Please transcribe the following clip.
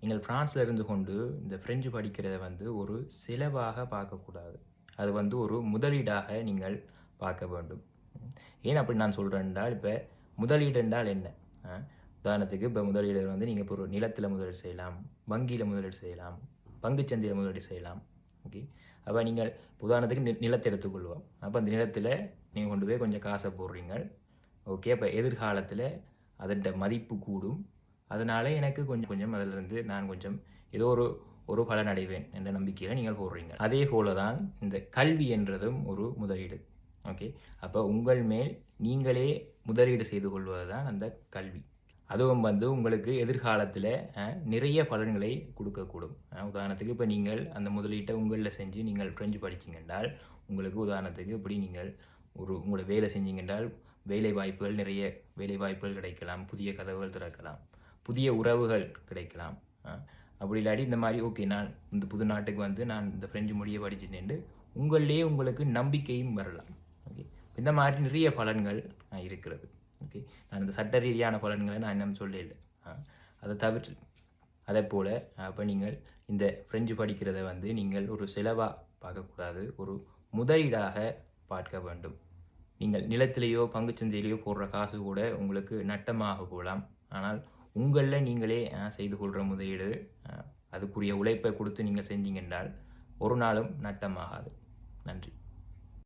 நீங்கள் பிரான்ஸில் இருந்து கொண்டு இந்த ஃப்ரெஞ்சு படிக்கிறத வந்து ஒரு செலவாக பார்க்கக்கூடாது. அது வந்து ஒரு முதலீடாக நீங்கள் பார்க்க வேண்டும். ஏன் அப்படி நான் சொல்கிறேன் என்றால் இப்போ முதலீடு என்றால் என்ன? உதாரணத்துக்கு இப்போ முதலீடு வந்து நீங்கள் இப்போ ஒரு நிலத்தில் முதலீடு செய்யலாம் வங்கியில் முதலீடு செய்யலாம் பங்குச்சந்தையில் முதலீடு செய்யலாம். ஓகே? அப்போ நீங்கள் உதாரணத்துக்கு நி- நிலத்தை எடுத்துக்கொள்வோம். அப்போ அந்த நிலத்தில் நீங்கள் கொண்டு போய் கொஞ்சம் காசை போடுறீங்க. ஓகே? அப்போ எதிர்காலத்தில் அதன் மதிப்பு கூடும். அதனால எனக்கு கொஞ்சம் கொஞ்சம் அதிலிருந்து நான் கொஞ்சம் ஏதோ ஒரு ஒரு பலன் அடைவேன் என்ற நம்பிக்கையில் நீங்கள் போடுறீங்க. அதே போல தான் இந்த கல்வி என்றதும் ஒரு முதலீடு. ஓகே? அப்போ உங்கள் மேல் நீங்களே முதலீடு செய்து கொள்வது தான் அந்த கல்வி. அதுவும் வந்து உங்களுக்கு எதிர்காலத்தில் நிறைய பலன்களை கொடுக்கக்கூடும். உதாரணத்துக்கு இப்போ நீங்கள் அந்த முதலீட்டை உங்களில் செஞ்சு நீங்கள் பிரெஞ்சு படிச்சிங்கன்றால் உங்களுக்கு உதாரணத்துக்கு இப்படி நீங்கள் ஒரு உங்களோட வேலை செஞ்சீங்கன்றால் வேலை வாய்ப்புகள் நிறைய வேலை வாய்ப்புகள் கிடைக்கலாம் புதிய கதவுகள் திறக்கலாம். புதிய உறவுகள் கிடைக்கலாம். அப்படி இல்லாட்டி இந்த மாதிரி ஓகே நான் இந்த புது நாட்டுக்கு வந்து நான் இந்த ஃப்ரெஞ்சு மொழியை படிச்சுட்டேன்ட்டு உங்களிலேயே உங்களுக்கு நம்பிக்கையும் வரலாம். ஓகே இந்த மாதிரி நிறைய பலன்கள் இருக்கிறது. ஓகே நான் இந்த சட்ட ரீதியான பலன்களை நான் இன்னும் சொல்லல. அதை தவிர்த்து அதே போல் அப்போ நீங்கள் இந்த ஃப்ரெஞ்சு படிக்கிறத வந்து நீங்கள் ஒரு செலவாக பார்க்கக்கூடாது ஒரு முதலீடாக பார்க்க வேண்டும். நீங்கள் நிலத்திலேயோ பங்குச்சந்தையிலேயோ போடுற காசு கூட உங்களுக்கு நட்டமாக போகலாம். ஆனால் உங்களில் நீங்களே செய்து கொள்கிற முதலீடு அதுக்குரிய உழைப்பை கொடுத்து நீங்கள் செஞ்சீங்க என்றால் ஒரு நாளும் நட்டமாகாது. நன்றி.